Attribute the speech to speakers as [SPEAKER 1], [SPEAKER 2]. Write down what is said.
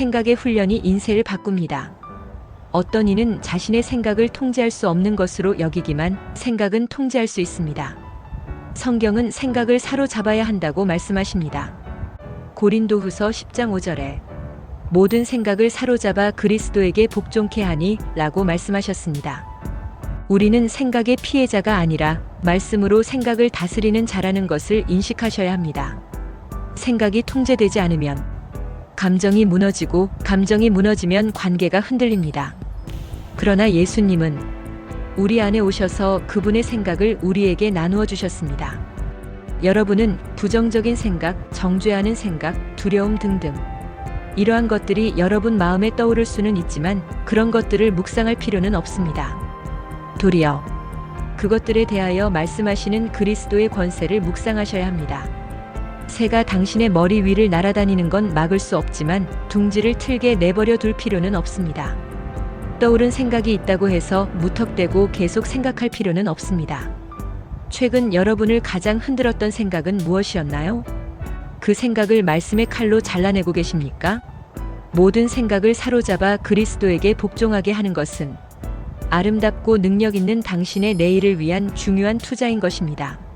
[SPEAKER 1] 생각의 훈련이 인생을 바꿉니다. 어떤 이는 자신의 생각을 통제할 수 없는 것으로 여기기만 생각은 통제할 수 있습니다. 성경은 생각을 사로잡아야 한다고 말씀하십니다. 고린도 후서 10장 5절에 모든 생각을 사로잡아 그리스도에게 복종케 하니 라고 말씀하셨습니다. 우리는 생각의 피해자가 아니라 말씀으로 생각을 다스리는 자라는 것을 인식하셔야 합니다. 생각이 통제되지 않으면 감정이 무너지고 감정이 무너지면 관계가 흔들립니다. 그러나 예수님은 우리 안에 오셔서 그분의 생각을 우리에게 나누어 주셨습니다. 여러분은 부정적인 생각, 정죄하는 생각, 두려움 등등 이러한 것들이 여러분 마음에 떠오를 수는 있지만 그런 것들을 묵상할 필요는 없습니다. 도리어 그것들에 대하여 말씀하시는 그리스도의 권세를 묵상하셔야 합니다. 새가 당신의 머리 위를 날아다니는 건 막을 수 없지만 둥지를 틀게 내버려 둘 필요는 없습니다. 떠오른 생각이 있다고 해서 무턱대고 계속 생각할 필요는 없습니다. 최근 여러분을 가장 흔들었던 생각은 무엇이었나요? 그 생각을 말씀의 칼로 잘라내고 계십니까? 모든 생각을 사로잡아 그리스도에게 복종하게 하는 것은 아름답고 능력 있는 당신의 내일을 위한 중요한 투자인 것입니다.